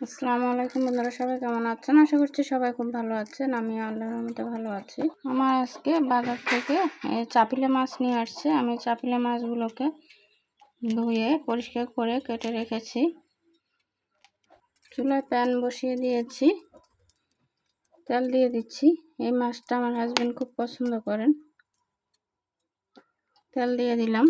আসসালামু আলাইকুম বন্ধুরা, সবাই কেমন আছেন? আশা করছি সবাই খুব ভালো আছেন আমি আল্লাহর রহমতে ভালো আছি। আমার আজকে বাজার থেকে এই চাপিলে মাছ নিয়ে আসছে। আমি চাপিলে মাছগুলোকে ধুয়ে পরিষ্কার করে কেটে রেখেছি। চুলায় প্যান বসিয়ে দিয়েছি। তেল দিয়ে দিচ্ছি। এই মাছটা আমার হাজব্যান্ড খুব পছন্দ করেন। তেল দিয়ে দিলাম।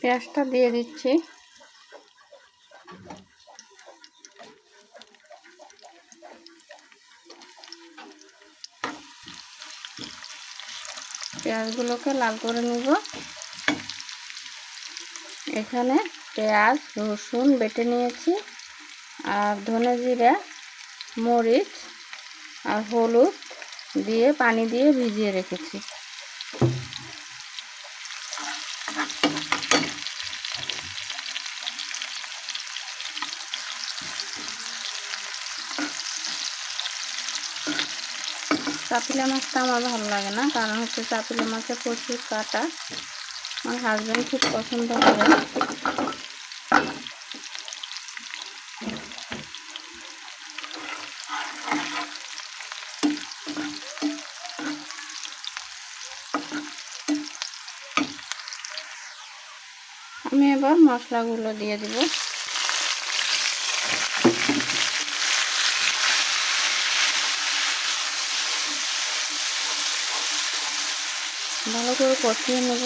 পেঁয়াজটা দিয়ে দিচ্ছি। পেঁয়াজগুলোকে লাল করে নিব। এখানে পেঁয়াজ, রসুন বেটে নিয়েছি আর ধনে জিরা, মরিচ আর হলুদ দিয়ে পানি দিয়ে ভিজিয়ে রেখেছি। চাপিলা মাছটা আমার ভালো লাগে না, কারণ হচ্ছে চাপিলা মাছে প্রচুর কাটা। আমার হাজব্যান্ড খুব পছন্দ করে আমি এবার মশলাগুলো দিয়ে দিব। ভালো করে কষিয়ে নেব।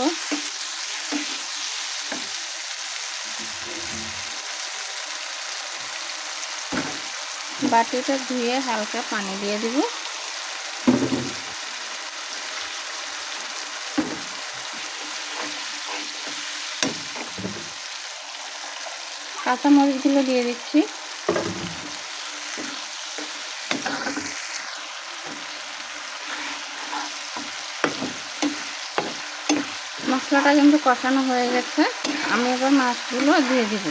বাটিটা ধুয়ে হালকা পানি দিয়ে দিব। কাঁচামরিচগুলো দিয়ে দিচ্ছি। মশলাটা কিন্তু কষানো হয়ে গেছে। আমি এবার মাছগুলো দিয়ে দিব।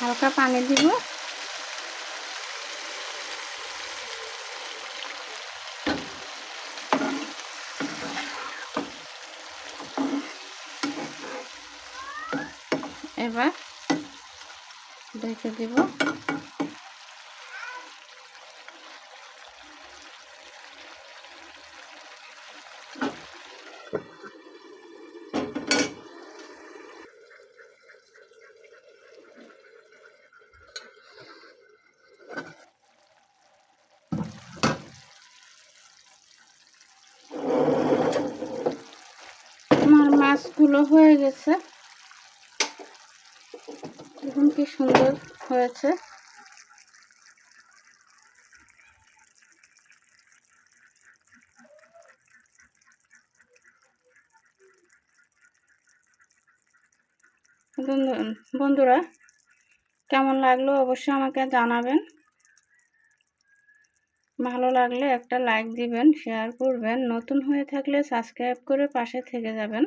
হালকা পানি দিব। এবার দেখে দিব। মাছগুলো হয়ে গেছে। দেখুন কি সুন্দর হয়েছে। বন্ধুরা, কেমন লাগল অবশ্যই আমাকে জানাবেন। ভালো লাগলে একটা লাইক দিবেন শেয়ার করবেন। নতুন হয়ে থাকলে সাবস্ক্রাইব করে পাশে থেকে যাবেন।